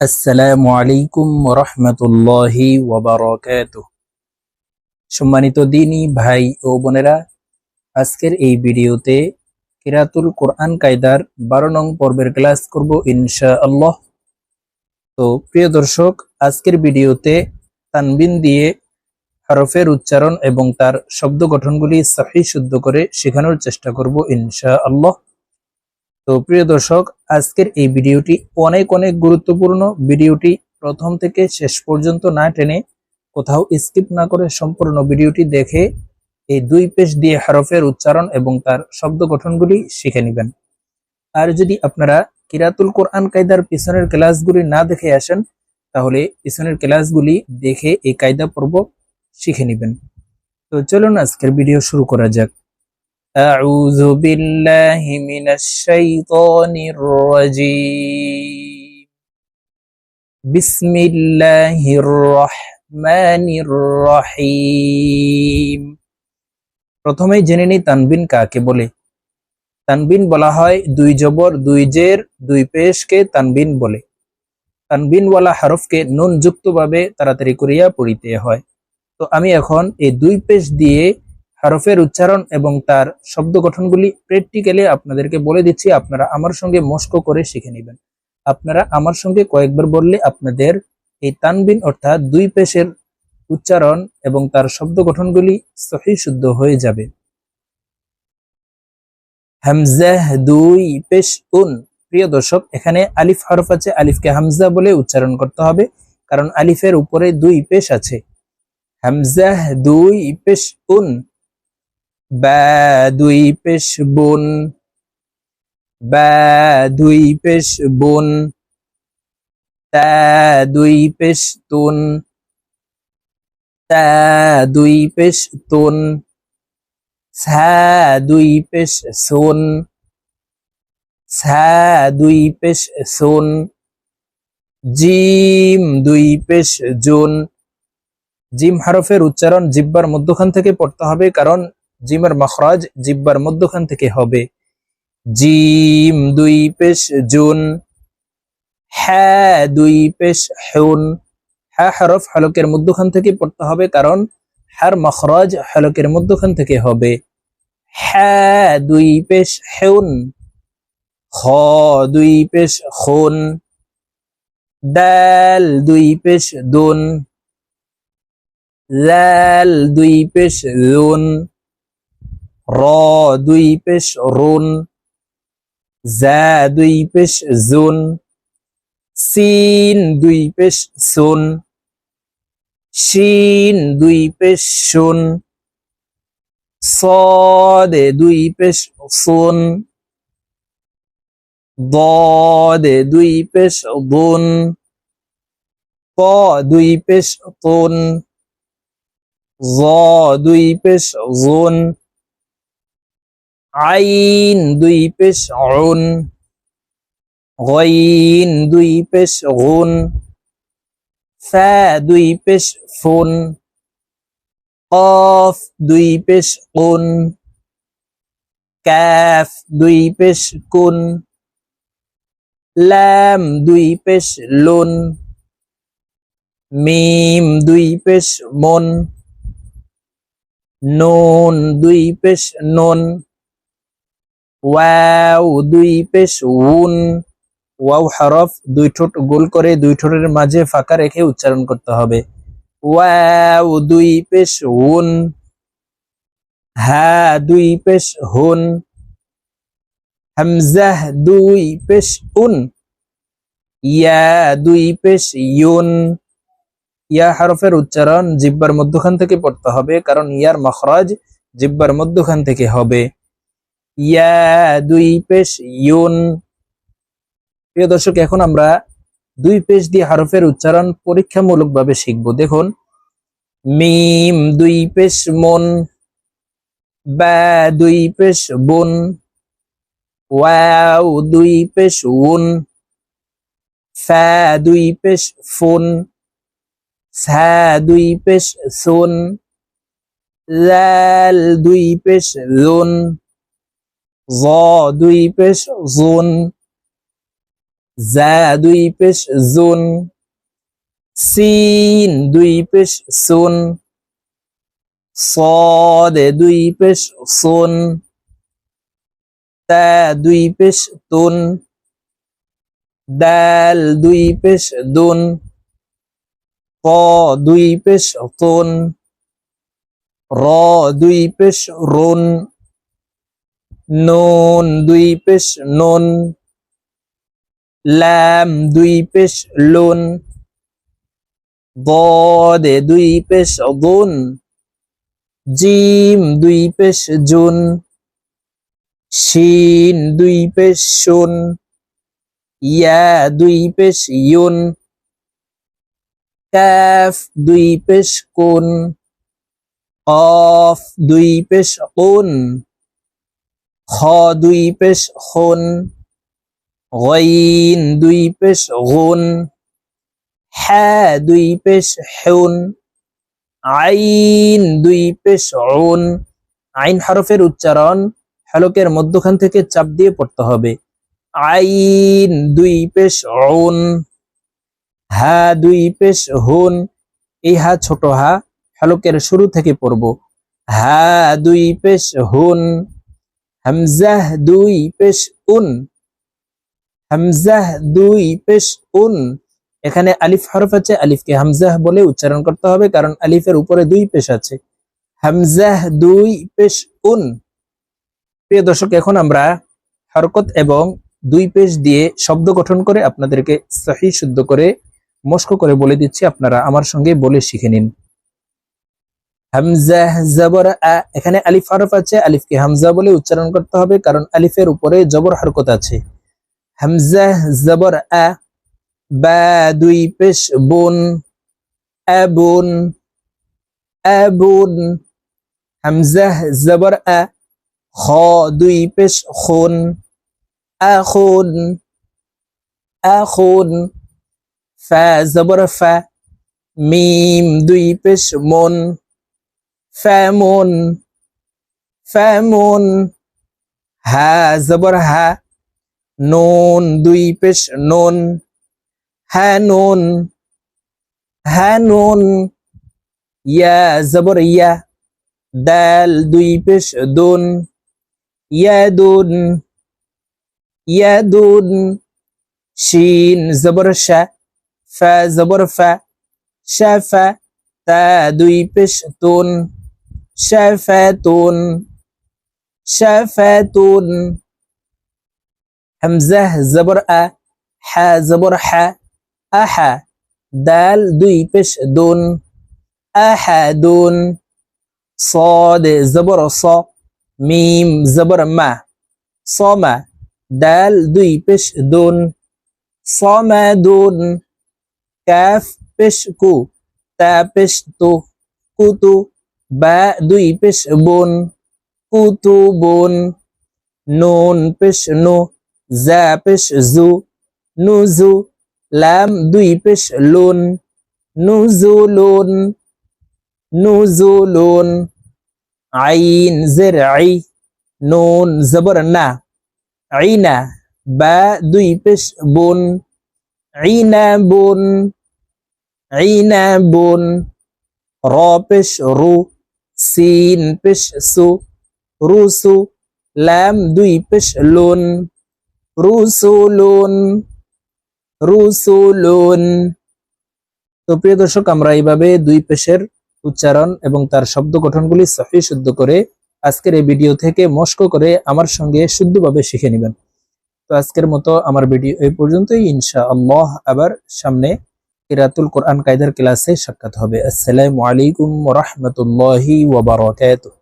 আসসালামু আলাইকুম রহমতুল্লাহি সম্মানিত দিনী ভাই ও বোনেরা, আজকের এই ভিডিওতে কিরাতুল কোরআন কায়দার বারো নং পর্বের ক্লাস করব ইনশা আল্লাহ তো প্রিয় দর্শক, আজকের ভিডিওতে তানবিন দিয়ে হরফের উচ্চারণ এবং তার শব্দ গঠনগুলি সহি শুদ্ধ করে শেখানোর চেষ্টা করব ইনশা আল্লাহ তো প্রিয় দর্শক, আজকের এই ভিডিওটি অনেক অনেক গুরুত্বপূর্ণ। ভিডিওটি প্রথম থেকে শেষ পর্যন্ত না টেনে কোথাও স্কিপ না করে সম্পূর্ণ ভিডিওটি দেখে এই দুই পেশ দিয়ে হরফের উচ্চারণ এবং তার শব্দ গঠনগুলি শিখে নেবেন। আর যদি আপনারা কিরাতুল কোরআন কায়দার পিছনের ক্লাসগুলি না দেখে আসেন, তাহলে পিছনের ক্লাসগুলি দেখে এই কায়দা পর্ব শিখে নেবেন। তো চলুন আজকের ভিডিও শুরু করা যাক। أعوذ بالله من الشيطان الرجيم بسم الله الرحمن الرحيم প্রথমেই জেনে নিই তানবিন কাকে বলে তানবিন বলা হয় দুই জবর দুই জের দুই পেশকে তানবিন বলে তানবিনওয়ালা হরফকে নুন যুক্তভাবে তাড়াতাড়ি করিয়া পড়িতে হয় তো আমি এখন এই দুই পেশ দিয়ে হরফের উচ্চারণ এবং তার শব্দ গঠনগুলি প্র্যাকটিক্যালি আপনাদেরকে বলে দিচ্ছি, আপনারা আমার সঙ্গে মস্ক করে শিখে নেবেন। আপনারা আমার সঙ্গে কয়েকবার বললে আপনাদের এই তানবিন অর্থাৎ দুই পেশের উচ্চারণ এবং তার শব্দ গঠনগুলি সহি শুদ্ধ হয়ে যাবে। হামজাহ দুই পেশ উন। প্রিয় দর্শক, এখানে আলিফ হরফ আছে, আলিফকে হামজা বলে উচ্চারণ করতে হবে, কারণ আলিফের উপরে দুই পেশ আছে। হামজাহ দুই পেশ উন। বা দুই পেশ বোন বা দুই পেশ বোন, তা দুই পেশ তুন, তা দুই পেশ তুন সা দুই পেশ সুন সা দুই পেশ সুন, জিম দুই পেশ জোন। জিম হরফের উচ্চারণ জিব্বার মধ্যখান থেকে পড়তে হবে, কারণ জিমের মখরাজ জিব্বার মধ্যখান থেকে হবে। জিম দুই পেশ জুন হ্যাঁ দুই পেশ হেউন হ্যাঁ হরফ হলকের মধ্যখান থেকে পড়তে হবে কারণ হার মখরাজ হলকের মধ্যখান থেকে হবে। হ্যাঁ দুই পেশ হেউন খ দুই পেশ খুন দাল দুই পেশ দুন, লাল দুই পেশ লুন র দুই পেশ রুন, জা দুই পেশ জুন, সিন দুই পেশ সুন, শিন দুই পেশ শুন সদে দুই পেশ সুন, দদে দুই পেশ দুন প দুই পেশ তুন, জ দুই পেশ জুন আইন দুই পেশ উন গইন দুই পেশ গুন ফা দুই পেশ ফুন, কফ দুই পেশ কুন কাফ দুই পেশ কুন লাম দুই পেশ লুন, মিম দুই পেশ মন, নুন দুই পেশ নুন ওয়াও, দুই পেশ, উন। ওয়াও, হরফ, দুই ঠোঁট, গোল করে দুই ঠোঁটের মাঝে ফাঁকা রেখে উচ্চারণ করতে হবে। ওয়াও, দুই পেশ, উন। হা, দুই পেশ, হুন। হামজাহ দুই পেশ, উন। ইয়া, দুই পেশ, ইউন। ইয়া হরফের উচ্চারণ জিব্বার মধ্যখান থেকে পড়তে হবে, কারণ ইয়ার মখরাজ জিব্বার মধ্যখান থেকে হবে। ইয়া দুই পেশ ইউন। প্রিয় দর্শক, এখন আমরা দুই পেশ দিয়ে হরফের উচ্চারণ পরীক্ষামূলকভাবে শিখব। দেখুন, মিম দুই পেশ মন, বা দুই পেশ বুন, ওয়াও দুই পেশ উন, ফা দুই পেশ ফোন সা দুই পেশ সোন, লাল দুই পেশ লুন। জ দুই পেশ জুন জা দুই পেশ জুন সিন দুই পেশ সুন صاد দুই পেশ সুন তা দুই পেশ তুন দাল দুই পেশ দুন ক দুই পেশ তুন র দুই পেশ রুন নুন দুই পেশ নুন লাম দুই পেশ লুন ضاد দুই পেশ দুন জিম দুই পেশ জুন শিন দুই পেশ শুন ইয়া দুই পেশ ইউন কাফ দুই পেশ কুন কফ দুই পেশ কুন খ দুই পেশ খুন গইন দুই পেশ গুন হা দুই পেশ হুন আইন দুই পেশ উন। আইন হরফের উচ্চারণ হলকের মধ্যখান থেকে চাপ দিয়ে পড়তে হবে। আইন দুই পেশ উন হা দুই পেশ হুন। এই হা ছোট হা হলকের শুরু থেকে পড়ব। হা দুই পেশ হুন। হামজাহ দুই পেশ উন। হামজাহ দুই পেশ উন। এখানে আলিফ হরফ আছে, আলিফকে হামজাহ বলে উচ্চারণ করতে হবে কারণ আলিফের উপরে দুই পেশ আছে। হামজাহ দুই পেশ উন। প্রিয় দর্শক, এখন আমরা হরকত এবং দুই পেশ দিয়ে শব্দ গঠন করে আপনাদেরকে সহি শুদ্ধ করে মস্ক করে বলে দিচ্ছি। আপনারা আমার সঙ্গে বলে শিখে নিন। হামজাহ জবর আ, এখানে আলিফ হরফ আছে। আলিফকে হামজা বলে উচ্চারণ করতে হবে কারণ আলিফের উপরে জবর হরকত আছে। হামজাহ জবর আ, বা দুই পেশ বুন আবুন আবুন হামজাহ জবর আ, খ দুই পেশ খুন আখুন আখুন ফা জবর ফা, মিম দুই পেশ মন। ফ্যামুন ফ্যামুন হা, জবর হা, নুন, দুই পেশ নুন হ্যানুন হ্যানুন ইয়া, জবর ইয়া, দাল, দুই পেশ দুন ইয়াদুন ইয়াদুন শিন, জবর শা, ফা, জবর ফা শাফা তা, দুই পেশ তুন শাফাতুন শাফাতুন হামজাহ জবর আ হা জবর হা আহা দাল দুই পেশ দুন আহাদুন صاد زبر ص মিম জবর মা সমা দাল দুই পেশ দুন সমাদুন কাফ পেশ কু তা পেশ তু কুতু বা দুই পেশ বুন, কুতু বুন, নুন পেশ নু, জা পেশ জু, নুজু, লাম দুই পেশ লুন নুজুলুন নুজুলুন আইন জের আই, নুন জবর না, আইনা, বা দুই পেশ বুন, আইনা বুন আইনা বুন, র রু সিন পেশ সু রুসু ল্যাম দুই পেশ লুন রুসুলুন রুসুলুন তো প্রিয় দর্শক, আমরা এইভাবে দুই পেশের উচ্চারণ এবং তার শব্দ গঠনগুলি সহি শুদ্ধ করে আজকের এই ভিডিও থেকে মস্ক করে আমার সঙ্গে শুদ্ধভাবে শিখে নেবেন। তো আজকের মতো আমার ভিডিও এই পর্যন্তই। ইনশা আল্লাহ আবার সামনে কিরাতুল কোরআন কায়দার ক্লাসে সাক্ষাৎ হবে। আসসালামু আলাইকুম রহমতুল্লাহি ওবরাকাতুহ